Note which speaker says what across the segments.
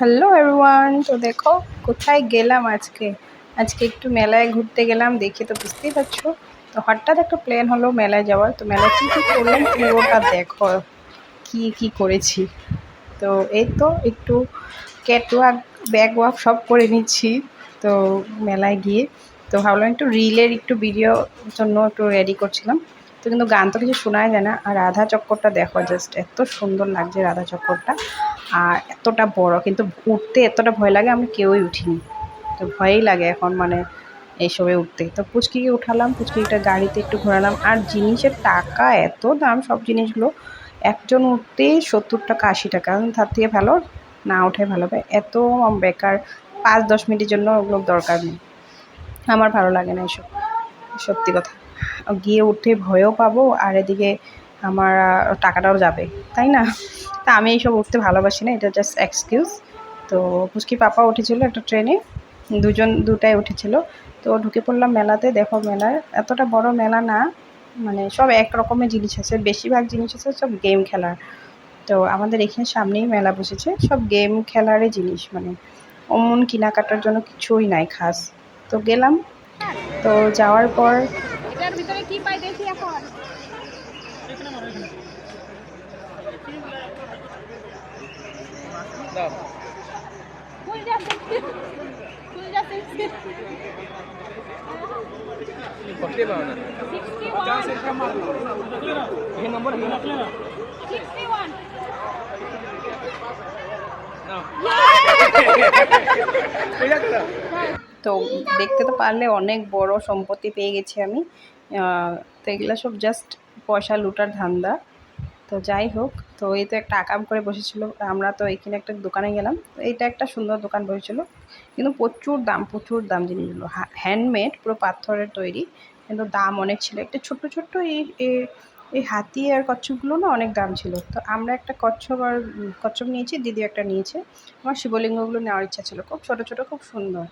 Speaker 1: Hello everyone, তো দেখো কোথায় গেলাম আজকে? আজকে একটু মেলায় ঘুরতে গেলাম, দেখে তো বুঝতেই পারছ। তো হঠাৎ একটা প্ল্যান হলো মেলায় যাওয়ার। তো মেলায় কী কী করলাম পুরোটা দেখো, কি কি করেছি। তো এই তো একটু ক্যাট ওয়াক ব্যাগ ওয়াক সব করে নিচ্ছি, তো মেলায় গিয়ে। তো ভাবলাম একটু রিলের একটু ভিডিও জন্য একটু রেডি করছিলাম। তো কিন্তু গান তো কিছু শোনাই যায় না। আর রাধা চক্করটা দেখো জাস্ট এত সুন্দর লাগছে রাধা চক্করটা। আর এতটা বড়, কিন্তু উঠতে এতটা ভয় লাগে, আমি কেউই উঠিনি। তো ভয়ই লাগে এখন মানে এইসবে উঠতে। তো পুচকিকে উঠালাম, পুচকিটা গাড়িতে একটু ঘোরালাম। আর জিনিসের টাকা, এত দাম, সব জিনিসগুলো একজন উঠতেই সত্তর টাকা আশি টাকা তার থেকে ভালো, না ওঠে ভালো পায় এত বেকার, পাঁচ, দশ মিনিটের জন্য ওগুলো দরকার নেই। আমার ভালো লাগে না এসব সত্যি কথা। গিয়ে উঠে ভয়ও পাবো, আর এদিকে আমার টাকাটাও যাবে, তাই না? তা আমি এইসব উঠতে ভালোবাসি না, এটা জাস্ট এক্সকিউজ তো পুচকি পাপা উঠেছিল একটা ট্রেনে, দুজন, দুটাই উঠেছিল। তো ঢুকে পড়লাম মেলাতে, দেখো মেলার, এতটা বড় মেলা না মানে সব এক রকমের জিনিস আছে, বেশিরভাগ জিনিস আছে সব গেম খেলার। তো আমাদের এখানে সামনেই মেলা বসেছে, সব গেম খেলারই জিনিস মানে অমন কেনাকাটার জন্য কিছুই নাই খাস। তো গেলাম, তো যাওয়ার পর
Speaker 2: पकड़े पाओ ना
Speaker 3: সিক্সটি ওয়ান
Speaker 2: ये नंबर है ना
Speaker 3: সিক্সটি ওয়ান
Speaker 1: তো দেখতে তো পারলে অনেক বড় সম্পত্তি পেয়ে গেছি আমি আহ, তো এগুলো সব জাস্ট পয়সা, লুটার, ধান্দা। তো যাই হোক, তো এই তো একটা আকাম করে বসেছিল। আমরা তো এখানে একটা দোকানে গেলাম। তো এইটা একটা সুন্দর দোকান বসেছিল। কিন্তু প্রচুর দাম প্রচুর দাম জিনিসগুলো। হ্যান্ডমেড পুরো পাথরের তৈরি। কিন্তু দাম অনেক ছিল। একটা ছোট্ট ছোট্ট এই এই হাতি আর কচ্ছপগুলো না অনেক দাম ছিল। তো আমরা একটা কচ্ছপ আর কচ্ছপ নিয়েছি, দিদি একটা নিয়েছে। আমার শিবলিঙ্গগুলো নেওয়ার ইচ্ছা ছিল। খুব ছোট ছোট, খুব সুন্দর।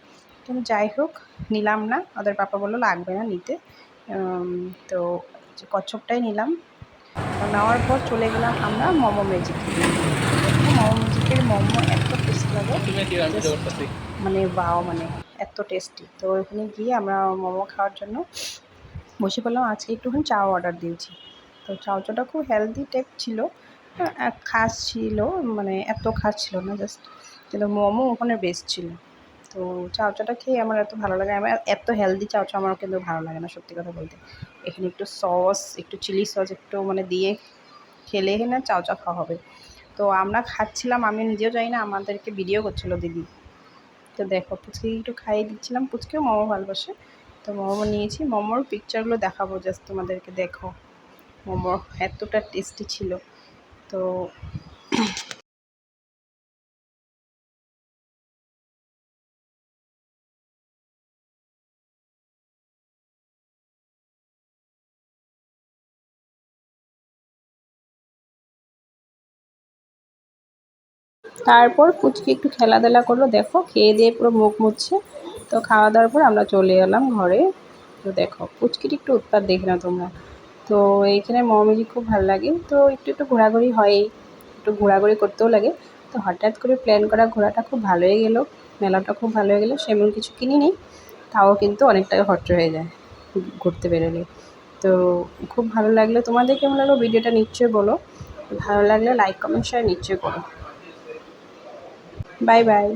Speaker 1: কিন্তু যাই হোক, নিলাম না। ওদের পাপা বলল, লাগবে না নিতে। তো কচ্ছপটাই নিলাম। নেওয়ার পর চলে গেলাম আমরা মোমো ম্যাজিক মোমো ম্যাজিকের মোমো এত টেস্ট লাগে। মানে বাও মানে এত টেস্টি তো ওখানে গিয়ে আমরা মোমো খাওয়ার জন্য বসে পড়লাম। আজকে একটুখানি চাও অর্ডার দিয়েছি। তো চাউচাটা খুব হেলদি টাইপ ছিল। হ্যাঁ, খাস ছিল মানে এত খাস ছিল না জাস্ট কিন্তু মোমো ওখানে বেস্ট ছিল। তো চাউচাটা খেয়ে আমার এত ভালো লাগে, আমার এত হেলদি চাউচা আমার কিন্তু ভালো লাগে না সত্যি কথা বলতে। এখানে একটু সস একটু চিলি সস একটু মানে দিয়ে খেলে না চাউচা খাওয়া হবে। তো আমরা খাচ্ছিলাম, আমি নিজেও জানি না, আমাদেরকে ভিডিও করছিল দিদি। তো দেখো পুচকে একটু খাইয়ে দিচ্ছিলাম, পুচকেও মোমো ভালোবাসে। তো মোমো নিয়েছি, মোমোর পিকচারগুলো দেখাবো জাস্ট তোমাদেরকে দেখো। মোমো এতটা টেস্টি ছিল। তো তারপর পুচকি একটু খেলাধুলা করল, দেখো খেয়ে দিয়ে পুরো মুখ মুছছে। তো খাওয়া দাওয়ার পর আমরা চলে এলাম ঘরে। তো দেখো, পুচকির একটু উৎপাত দেখে না তোমরা। তো এইখানে মমিজি খুব ভালো লাগে। তো একটু একটু ঘোরাঘুরি হয় একটু ঘোরাঘুরি করতেও লাগে। তো হঠাৎ করে প্ল্যান করা ঘোরাটা খুব ভালো হয়ে গেলো, মেলাটা খুব ভালো হয়ে গেলো। সেমন কিছু কিনিনি তাও কিন্তু অনেক টাকা খরচ হয়ে যায় ঘুরতে বেরোলে। তো খুব ভালো লাগল। তোমাদের কেমন লাগল? ভিডিওটা নিশ্চয়ই বলো। ভালো লাগলে লাইক কমেন্ট শেয়ার নিশ্চয়ই করো। Bye bye